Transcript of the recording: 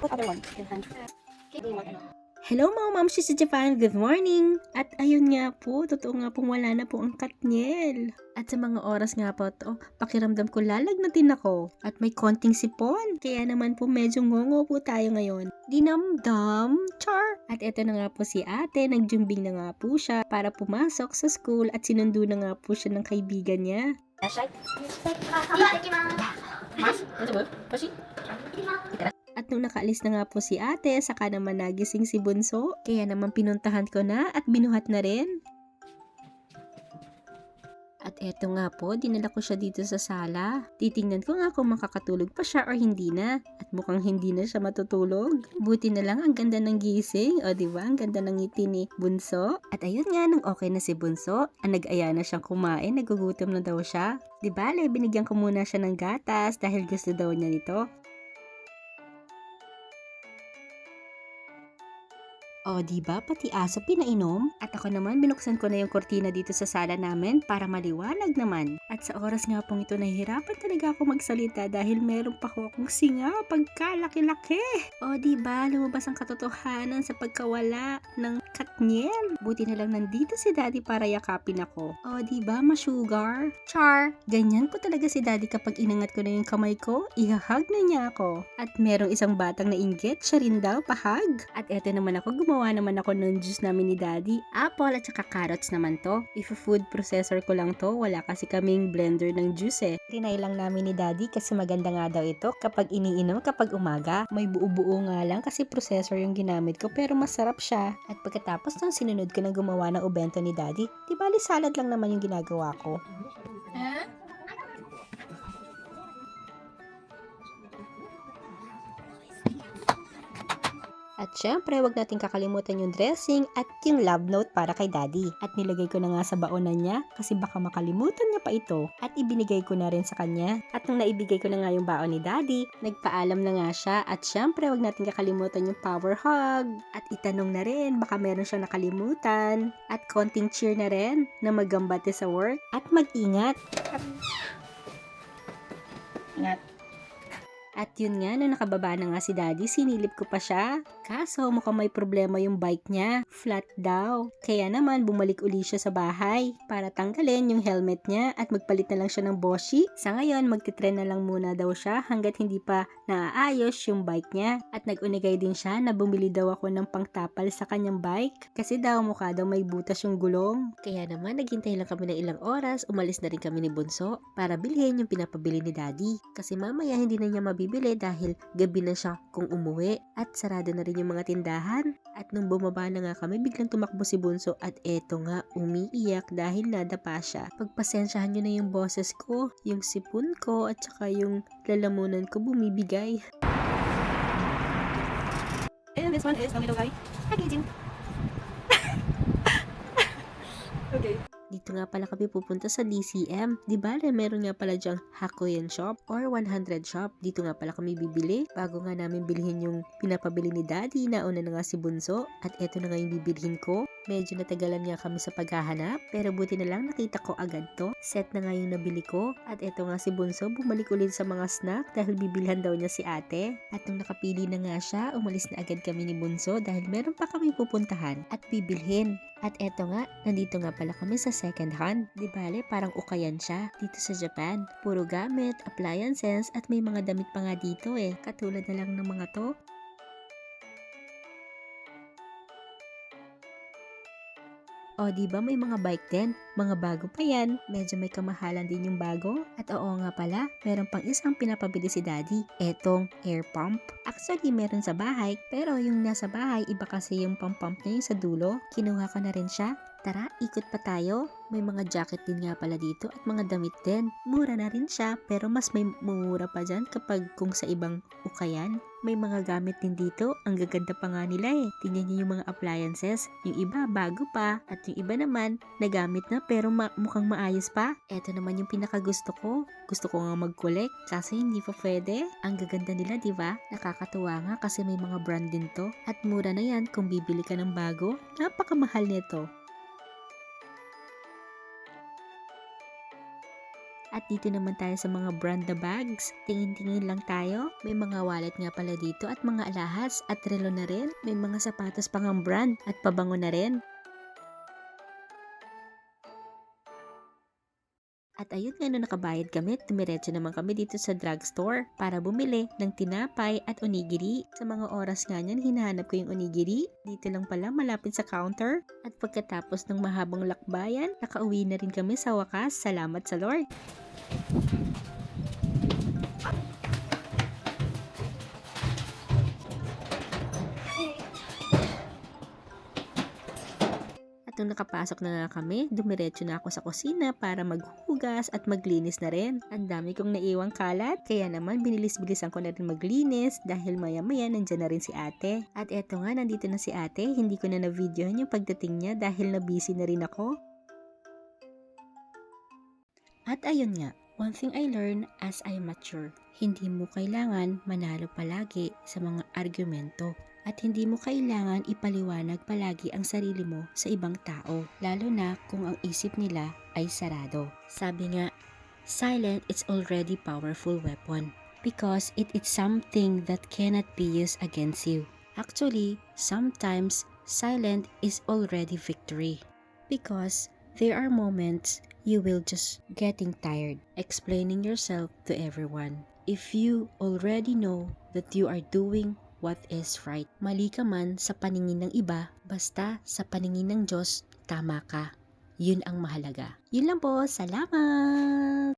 What other one? Hello mga ma'am, si Japan. Good morning! At ayun nga po, totoo nga pong wala na po ang katniel. At sa mga oras nga po to, pakiramdam ko lalagnatin ako at may konting sipon. Kaya naman po medyo ngongo po tayo ngayon. Dinamdam, char! At eto na nga po si ate, nagjumbing na nga po siya para pumasok sa school at sinundo na nga po siya ng kaibigan niya. Ashai? Itadakimasu. Mas? Ano ba? Pashi? Itadakimasu. Nung nakaalis na nga po si ate, saka naman nagising si Bunso. Kaya naman pinuntahan ko na at binuhat na rin. At eto nga po, dinala ko siya dito sa sala. Titingnan ko nga kung makakatulog pa siya or hindi na. At mukhang hindi na siya matutulog. Buti na lang ang ganda ng gising. O ba Ang ganda ng ngiti ni Bunso. At ayun nga, nung okay na si Bunso, ang nag-aya na siyang kumain, nagugutom na daw siya. Di ba, binigyan ko muna siya ng gatas dahil gusto daw niya nito. O, di ba pati aso pinainom? At ako naman binuksan ko na yung kortina dito sa sala namin para maliwanag naman. At sa oras nga pong ito nahihirapan talaga ako magsalita dahil meron pa ko akong singa pagkalaki-laki. O, di ba lumabas ang katotohanan sa pagkawala ng Katniel? Buti na lang nandito si Daddy para yakapin ako. O, di ba ma-sugar? Char! Ganyan po talaga si Daddy kapag inangat ko na yung kamay ko, ihahag na niya ako. At merong isang batang nainggit, siya rin daw pahag. At eto naman ako, gumawa naman ako ng juice namin ni Daddy. Apple at saka carrots naman to. If food processor ko lang to, wala kasi kaming blender ng juice eh. Tinay lang namin ni Daddy kasi maganda nga daw ito kapag iniinom kapag umaga. May buo-buo nga lang kasi processor yung ginamit ko pero masarap siya. At pagkatapos nang sinunod ko na gumawa ng ubento ni Daddy, di bali salad lang naman yung ginagawa ko. At syempre, wag natin kakalimutan yung dressing at yung love note para kay daddy. At nilagay ko na nga sa baonan niya kasi baka makalimutan niya pa ito. At ibinigay ko na rin sa kanya. At nung naibigay ko na nga yung baon ni daddy, nagpaalam na nga siya. At syempre, wag natin kakalimutan yung power hug. At itanong na rin, baka meron siyang nakalimutan. At konting cheer na rin na magambate sa work. At mag-ingat. Ingat. At yun nga, nung nakababa na nga si daddy, sinilip ko pa siya. Kaso mukhang may problema yung bike niya. Flat daw. Kaya naman, bumalik uli siya sa bahay para tanggalin yung helmet niya at magpalit na lang siya ng boshi. Sa ngayon, magtitren na lang muna daw siya hanggat hindi pa naaayos yung bike niya. At nag-unigay din siya na bumili daw ako ng pangtapal sa kanyang bike. Kasi daw mukha daw may butas yung gulong. Kaya naman, naghintay lang kami ng ilang oras, umalis na rin kami ni Bunso para bilhin yung pinapabili ni daddy. Kasi mamaya hindi na niya mabibili dahil gabi na siya kung umuwi at sarado na rin yung mga tindahan. At nung bumaba na nga kami, biglang tumakbo si Bunso at eto nga, umiiyak dahil nadapa siya. Pagpasensyahan nyo na yung boses ko, yung sipon ko at saka yung lalamunan ko bumibigay. And this one is the little guy. Packaging. okay. Dito nga pala kami pupunta sa DCM. Di ba meron nga pala dyang Hakoyen Shop or 100 Shop. Dito nga pala kami bibili. Bago nga namin bilhin yung pinapabili ni Daddy, nauna na nga si Bunso. At eto na nga yung bibilhin ko. Medyo natagalan nga kami sa paghahanap. Pero buti na lang nakita ko agad to. Set na nga yung nabili ko. At eto nga si Bunso, bumalik ulit sa mga snack dahil bibilhan daw niya si ate. At nung nakapili na nga siya, umalis na agad kami ni Bunso dahil meron pa kami pupuntahan at bibilhin. At eto nga, nandito nga pala kami sa second hand. Di bale, parang ukayan siya dito sa Japan. Puro gamit, appliances, at may mga damit pa nga dito eh. Katulad na lang ng mga to. O, di ba may mga bike din? Mga bago pa yan. Medyo may kamahalan din yung bago. At oo nga pala, meron pang isang pinapabili si daddy. Etong air pump. Actually, meron sa bahay. Pero yung nasa bahay, iba kasi yung pump-pump niya yung sa dulo. Kinuha ko na rin siya. Tara, ikot pa tayo. May mga jacket din nga pala dito at mga damit din. Mura na rin siya, pero mas may mura pa dyan kapag kung sa ibang ukayan. May mga gamit din dito, ang gaganda pa nga nila eh. Tingnan niyo yung mga appliances. Yung iba, bago pa. At yung iba naman, nagamit na pero ma- mukhang maayos pa. Eto naman yung pinaka gusto ko. Gusto ko nga mag-collect, kasi hindi pa pwede. Ang gaganda nila, di ba? Nakakatuwa nga kasi may mga brand din to. At mura na yan kung bibili ka ng bago. Napakamahal nito. At dito naman tayo sa mga brand na bags. Tingin-tingin lang tayo. May mga wallet nga pala dito at mga alahas at relo na rin. May mga sapatos pang ang brand at pabango na rin. At ayun nga nung nakabayad kami, tumiretso naman kami dito sa drugstore para bumili ng tinapay at onigiri. Sa mga oras nga niyan, hinahanap ko yung onigiri. Dito lang pala, malapit sa counter. At pagkatapos ng mahabang lakbayan, nakauwi na rin kami sa wakas. Salamat sa Lord. Nung nakapasok na nga kami, dumiretso na ako sa kusina para maghugas at maglinis na rin. Ang dami kong naiwang kalat, kaya naman binilis-bilisan ko na rin maglinis dahil maya-maya nandyan na rin si ate. At eto nga, nandito na si ate, hindi ko na na-videohan yung pagdating niya dahil na-busy na rin ako. At ayun nga, one thing I learned as I mature, hindi mo kailangan manalo palagi sa mga argumento at hindi mo kailangan ipaliwanag palagi ang sarili mo sa ibang tao, lalo na kung ang isip nila ay sarado. Sabi nga, silent is already powerful weapon because it is something that cannot be used against you. Actually, sometimes silent is already victory because there are moments you will just getting tired explaining yourself to everyone. If you already know that you are doing what is right. Mali ka man sa paningin ng iba, basta sa paningin ng Diyos, tama ka. Yun ang mahalaga. Yun lang po, salamat!